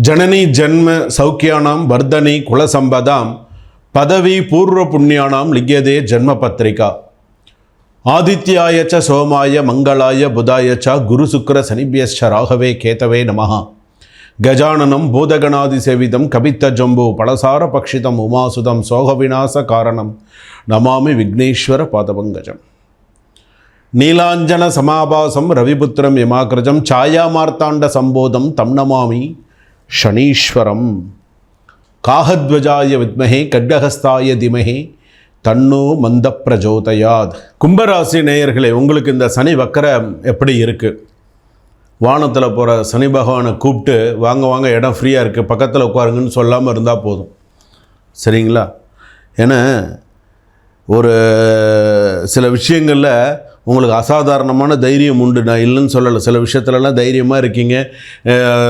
ஜனனி ஜன்ம சௌக்கியானாம் வர்தனி குலசம்பதாம் பதவி பூர்வ புண்ணியானாம் லிங்கியதே ஜென்ம பத்திரிகா. ஆதித்யாய ச சோமாய மங்களாய புதாய ச குரு சுக்கர சனிபியஸ்ச ராகவே கேதவே நமஹா. கஜானனம் பூதகணாதி சேவிதம் கபித்த ஜம்பு பலசார பக்ஷிதம் உமாசுதம் சோக விநாச காரணம். நமாமி விக்னேஸ்வர பாதபங்கஜம். நீலாஞ்சன சமாபாசம் ரவிபுத்திரம் யமாகிரஜம் சாயாமார்த்தாண்ட சம்போதம் தம் நமாமி. சனீஸ்வரம். காகத்வஜாய வித்மகே கட்கஹஸ்தாய திமகே தன்னோ மந்த பிரஜோதயாத் கும்பராசி நேயர்களே உங்களுக்கு இந்த சனி வக்கரம் எப்படி இருக்குது வானத்தில் போகிற சனி பகவானை கூப்பிட்டு வாங்க வாங்க இடம் ஃப்ரீயாக இருக்குது பக்கத்தில் உட்காருங்கன்னு சொல்லாமல் இருந்தால் போதும். சரிங்களா? ஏன்னா ஒரு சில விஷயங்களில் உங்களுக்கு அசாதாரணமான தைரியம் உண்டு. நான் இல்லைன்னு சொல்லலை. சில விஷயத்துலலாம் தைரியமாக இருக்கீங்க.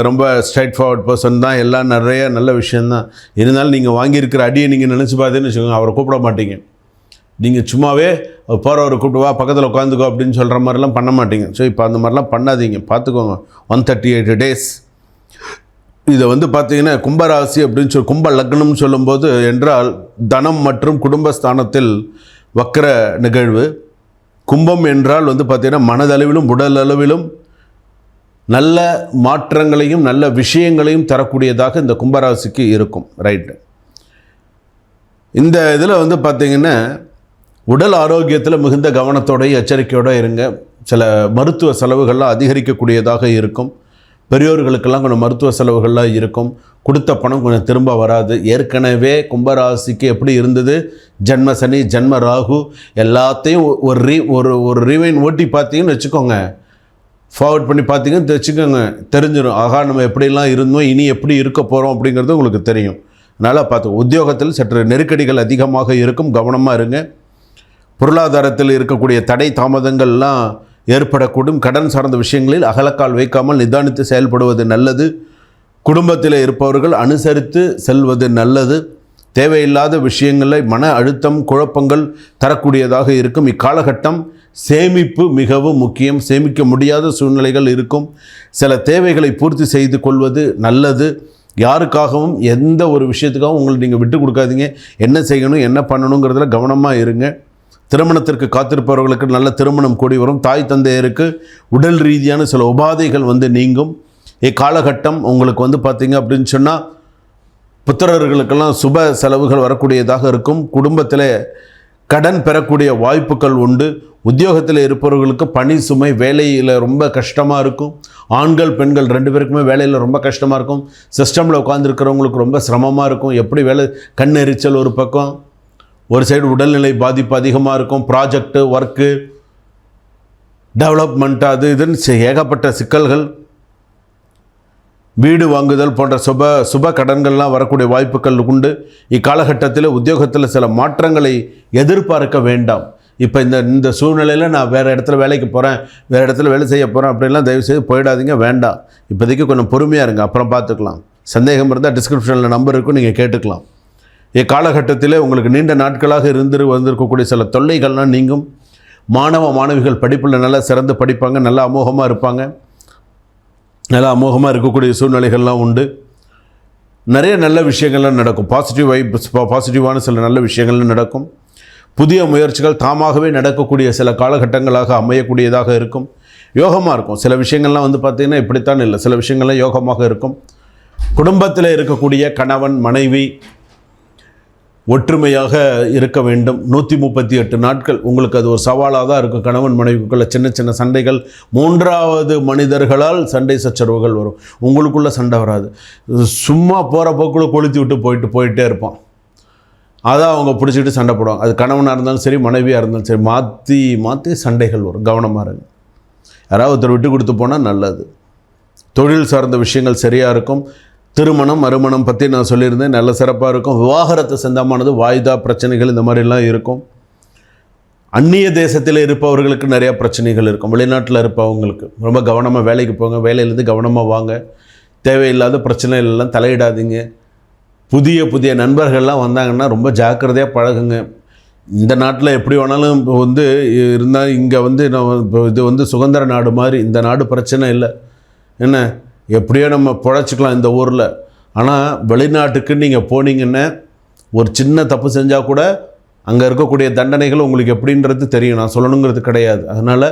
ரொம்ப ஸ்ட்ரைட் ஃபார்வர்ட் பர்சன் தான். எல்லாம் நிறைய நல்ல விஷயந்தான். இருந்தாலும் நீங்கள் வாங்கியிருக்கிற அடியை நீங்கள் நினச்சி பார்த்தேன்னு வச்சுக்கோங்க அவரை கூப்பிட மாட்டீங்க. நீங்கள் சும்மாவே போகிறவரை கூப்பிட்டு வா பக்கத்தில் உட்காந்துக்கோ அப்படின்னு சொல்கிற மாதிரிலாம் பண்ண மாட்டீங்க. ஸோ இப்போ அந்த மாதிரிலாம் பண்ணாதீங்க. பார்த்துக்கோங்க. ஒன் தேர்ட்டி எயிட் டேஸ் இதை வந்து பார்த்தீங்கன்னா கும்பராசி அப்படின்னு சொல்லி கும்ப லக்னம்னு சொல்லும்போது என்றால் தனம் மற்றும் குடும்பஸ்தானத்தில் வக்கர நிகழ்வு. கும்பம் என்றால் வந்து பார்த்தீங்கன்னா மனதளவிலும் உடல் அளவிலும் நல்ல மாற்றங்களையும் நல்ல விஷயங்களையும் தரக்கூடியதாக இந்த கும்பராசிக்கு இருக்கும் ரைட்டு இந்த இதில் வந்து பார்த்திங்கன்னா உடல் ஆரோக்கியத்தில் மிகுந்த கவனத்தோடையும் எச்சரிக்கையோடு இருங்க. சில மருத்துவ செலவுகள்லாம் அதிகரிக்கக்கூடியதாக இருக்கும். பெரியோர்களுக்கெல்லாம் கொஞ்சம் மருத்துவ செலவுகள்லாம் இருக்கும். கொடுத்த பணம் கொஞ்சம் திரும்ப வராது. ஏற்கனவே கும்பராசிக்கு எப்படி இருந்தது? ஜென்ம சனி ஜென்ம ராகு எல்லாத்தையும் ஒரு ரீ ஒரு ஒரு ரீவைன் ஓட்டி பார்த்தீங்கன்னு வச்சுக்கோங்க. ஃபார்வர்ட் பண்ணி பார்த்தீங்கன்னு வச்சுக்கோங்க. தெரிஞ்சிடும் ஆகா நம்ம எப்படிலாம் இருந்தோம்? இனி எப்படி இருக்க போகிறோம் அப்படிங்கிறது உங்களுக்கு தெரியும். அதனால் பார்த்து உத்தியோகத்தில் சற்று நெருக்கடிகள் அதிகமாக இருக்கும். கவனமாக இருங்க. பொருளாதாரத்தில் இருக்கக்கூடிய தடை தாமதங்கள்லாம் ஏற்படக்கூடும். கடன் சார்ந்த விஷயங்களில் அகலக்கால் வைக்காமல் நிதானித்து செயல்படுவது நல்லது. குடும்பத்தில் இருப்பவர்கள் அனுசரித்து செல்வது நல்லது. தேவையில்லாத விஷயங்களில் மன அழுத்தம் குழப்பங்கள் தரக்கூடியதாக இருக்கும். இக்காலகட்டம் சேமிப்பு மிகவும் முக்கியம். சேமிக்க முடியாத சூழ்நிலைகள் இருக்கும். சில தேவைகளை பூர்த்தி செய்து கொள்வது நல்லது. யாருக்காகவும் எந்த ஒரு விஷயத்துக்காகவும் உங்களை நீங்கள் விட்டு கொடுக்காதீங்க. என்ன செய்யணும் என்ன பண்ணணுங்கிறதுல கவனமாக இருங்க. திருமணத்திற்கு காத்திருப்பவர்களுக்கு நல்ல திருமணம் கூடி வரும். தாய் தந்தையருக்கு உடல் ரீதியான சில உபாதைகள் வந்து நீங்கும். இக்காலகட்டம் உங்களுக்கு வந்து பார்த்திங்க அப்படின்னு சொன்னால் புத்திரர்களுக்கெல்லாம் சுப செலவுகள் வரக்கூடியதாக இருக்கும். குடும்பத்தில் கடன் பெறக்கூடிய வாய்ப்புகள் உண்டு. உத்தியோகத்தில் இருப்பவர்களுக்கு பணி சுமை வேலையில் ரொம்ப கஷ்டமாக இருக்கும். ஆண்கள் பெண்கள் ரெண்டு பேருக்குமே வேலையில் ரொம்ப கஷ்டமாக இருக்கும். சிஸ்டமில் உட்காந்துருக்கிறவங்களுக்கு ரொம்ப சிரமமாக இருக்கும். எப்படி வேலை கண் எரிச்சல் ஒரு பக்கம். ஒரு சைடு உடல்நிலை பாதிப்பு அதிகமாக இருக்கும் ப்ராஜெக்ட்டு ஒர்க்கு டெவலப்மெண்ட் அது இதுன்னு ஏகப்பட்ட சிக்கல்கள். வீடு வாங்குதல் போன்ற சுப சுப கடன்கள்லாம் வரக்கூடிய வாய்ப்புகள் உண்டு. இக்காலகட்டத்தில் உத்தியோகத்தில் சில மாற்றங்களை எதிர்பார்க்க வேண்டாம். இப்போ இந்த இந்த சூழ்நிலையில் நான் வேறு இடத்துல வேலைக்கு போகிறேன் வேறு இடத்துல வேலை செய்ய போகிறேன் அப்படின்லாம் தயவுசெய்து போயிடாதீங்க வேண்டாம். இப்போதைக்கு கொஞ்சம் பொறுமையாக இருங்க அப்புறம் பார்த்துக்கலாம். சந்தேகம் இருந்தால் டிஸ்கிரிப்ஷனில் நம்பர் இருக்கும் நீங்கள் கேட்டுக்கலாம். இக்காலகட்டத்தில் உங்களுக்கு நீண்ட நாட்களாக இருந்து வந்திருக்கக்கூடிய சில தொல்லைகள்லாம் நீங்கும். மாணவ மாணவிகள் படிப்பில் நல்லா சிறந்து படிப்பாங்க நல்லா அமோகமாக இருப்பாங்க. நல்லா அமோகமாக இருக்கக்கூடிய சூழ்நிலைகள்லாம் உண்டு. நிறைய நல்ல விஷயங்கள்லாம் நடக்கும். பாசிட்டிவ் வைப்ஸ் பாசிட்டிவான சில நல்ல விஷயங்கள்லாம் நடக்கும். புதிய முயற்சிகள் தாமாகவே நடக்கக்கூடிய சில காலகட்டங்களாக அமையக்கூடியதாக இருக்கும். யோகமாக இருக்கும். சில விஷயங்கள்லாம் வந்து பார்த்திங்கன்னா இப்படித்தான் இல்லை. சில விஷயங்கள்லாம் யோகமாக இருக்கும். குடும்பத்தில் இருக்கக்கூடிய கணவன் மனைவி ஒற்றுமையாக இருக்க வேண்டும். நூற்றி முப்பத்தி எட்டு நாட்கள். உங்களுக்கு அது ஒரு சவாலாக தான் இருக்கும். கணவன் மனைவிக்குள்ள சின்ன சின்ன சண்டைகள். மூன்றாவது மனிதர்களால் சண்டை சச்சரவுகள் வரும். உங்களுக்குள்ளே சண்டை வராது. சும்மா போகிற போக்குள்ள கொளுத்தி விட்டு போயிட்டு போயிட்டே இருப்பான். அதான் அவங்க பிடிச்சிட்டு சண்டை போடுவாங்க. அது கணவனாக இருந்தாலும் சரி மனைவியாக இருந்தாலும் சரி மாற்றி மாற்றி சண்டைகள் வரும். கவனமாக இருங்க. யாராவது ஒருத்தர் விட்டு கொடுத்து போனால் நல்லது. தொழில் சார்ந்த விஷயங்கள் சரியாக இருக்கும். திருமணம் மறுமணம் பற்றி நான் சொல்லியிருந்தேன். நல்ல சிறப்பாக இருக்கும். விவாகரத்து சந்தமானது வாய்தா பிரச்சனைகள் இந்த மாதிரிலாம் இருக்கும். அந்நிய தேசத்தில் இருப்பவர்களுக்கு நிறையா பிரச்சனைகள் இருக்கும். வெளிநாட்டில் இருப்பவங்களுக்கு. ரொம்ப கவனமாக வேலைக்கு போங்க. வேலையிலேருந்து கவனமாக வாங்க. தேவையில்லாத பிரச்சனைகள் எல்லாம் தலையிடாதீங்க. புதிய புதிய நண்பர்கள்லாம் வந்தாங்கன்னா ரொம்ப ஜாக்கிரதையாக பழகுங்க. இந்த நாட்டில் எப்படி வேணாலும் இப்போ வந்து இருந்தால் இங்கே வந்து நான் இப்போ இது வந்து சுதந்திர நாடு மாதிரி. இந்த நாடு பிரச்சனை இல்லை. என்ன? எப்படியோ நம்ம பிழைச்சிக்கலாம் இந்த ஊரில். ஆனால் வெளிநாட்டுக்கு நீங்கள் போனீங்கன்னா ஒரு சின்ன தப்பு செஞ்சால் கூட அங்கே இருக்கக்கூடிய தண்டனைகள் உங்களுக்கு எப்படின்றது தெரியும். நான் சொல்லணுங்கிறது கிடையாது. அதனால்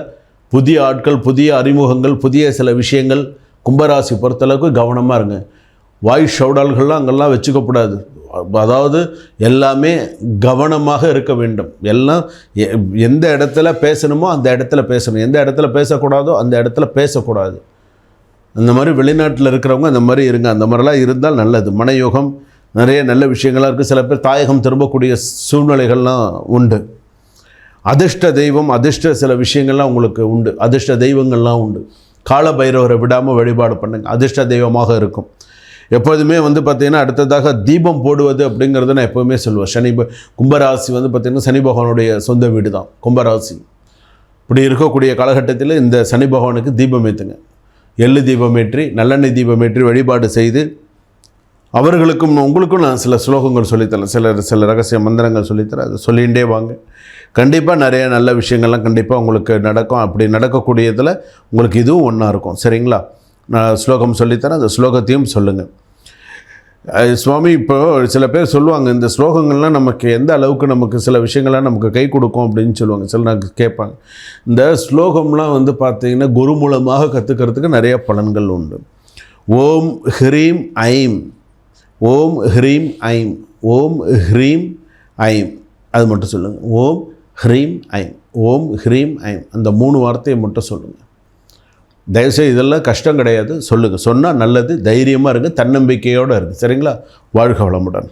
புதிய ஆட்கள் புதிய அறிமுகங்கள் புதிய சில விஷயங்கள் கும்பராசி பொறுத்தளவுக்கு கவனமாக இருங்க. வாய் ஷவுடால்கள்லாம் அங்கெல்லாம் வச்சுக்கக்கூடாது. அதாவது எல்லாமே கவனமாக இருக்க வேண்டும். எல்லாம் எந்த இடத்துல பேசணுமோ அந்த இடத்துல பேசணும். எந்த இடத்துல பேசக்கூடாதோ அந்த இடத்துல பேசக்கூடாது. அந்த மாதிரி வெளிநாட்டில் இருக்கிறவங்க அந்த மாதிரி இருங்க. அந்த மாதிரிலாம் இருந்தால் நல்லது. மனயோகம் நிறைய நல்ல விஷயங்களாக இருக்குது சில பேர் தாயகம் திரும்பக்கூடிய சூழ்நிலைகள்லாம் உண்டு. அதிர்ஷ்ட தெய்வம் அதிர்ஷ்ட சில விஷயங்கள்லாம் உங்களுக்கு உண்டு. அதிர்ஷ்ட தெய்வங்கள்லாம் உண்டு. கால பைரவரை விடாமல் வழிபாடு பண்ணுங்கள் அதிர்ஷ்ட தெய்வமாக இருக்கும். எப்போதுமே வந்து பார்த்திங்கன்னா அடுத்ததாக தீபம் போடுவது அப்படிங்கிறத நான் எப்போவுமே சொல்லுவேன். சனி கும்பராசி வந்து பார்த்திங்கன்னா சனி பகவானுடைய சொந்த வீடு தான் கும்பராசி. இப்படி இருக்கக்கூடிய காலகட்டத்தில் இந்த சனி பகவானுக்கு தீபம் ஏற்றுங்க எள்ளு தீபமேற்றி நல்லெண்ணெய் தீபமேற்றி வழிபாடு செய்து அவர்களுக்கும் உங்களுக்கும் நான் சில ஸ்லோகங்கள் சொல்லித்தரேன். சில சில ரகசிய மந்திரங்கள் சொல்லித்தரேன். அதை சொல்லிகிட்டே வாங்க. கண்டிப்பாக நிறைய நல்ல விஷயங்கள்லாம் கண்டிப்பாக உங்களுக்கு நடக்கும். அப்படி நடக்கக்கூடியதில் உங்களுக்கு இதுவும் ஒன்றா இருக்கும். சரிங்களா? நான் ஸ்லோகம் சொல்லித்தரேன். அந்த ஸ்லோகத்தையும் சொல்லுங்கள் சுவாமி இப்போ சில பேர் சொல்லுவாங்க இந்த ஸ்லோகங்கள்லாம் நமக்கு எந்த அளவுக்கு நமக்கு சில விஷயங்கள்லாம் நமக்கு கை கொடுக்கும் அப்படின்னு சொல்லுவாங்க. சில நான் கேட்பாங்க. இந்த ஸ்லோகம்லாம் வந்து பார்த்தீங்கன்னா குரு மூலமாக கற்றுக்கிறதுக்கு நிறைய பலன்கள் உண்டு. ஓம் ஹ்ரீம் ஐம். ஓம் ஹ்ரீம் ஐம். ஓம் ஹ்ரீம் ஐம். அது மட்டும் சொல்லுங்கள் ஓம் ஹ்ரீம் ஐம். ஓம் ஹ்ரீம் ஐம். அந்த மூணு வார்த்தையை மட்டும் சொல்லுங்கள் தயவுசெய்து இதெல்லாம் கஷ்டம் கிடையாது. சொல்லுங்கள் சொன்னால் நல்லது தைரியமாக இருங்க தன்னம்பிக்கையோடு இருக்குது சரிங்களா? வாழ்க வளமுடன்.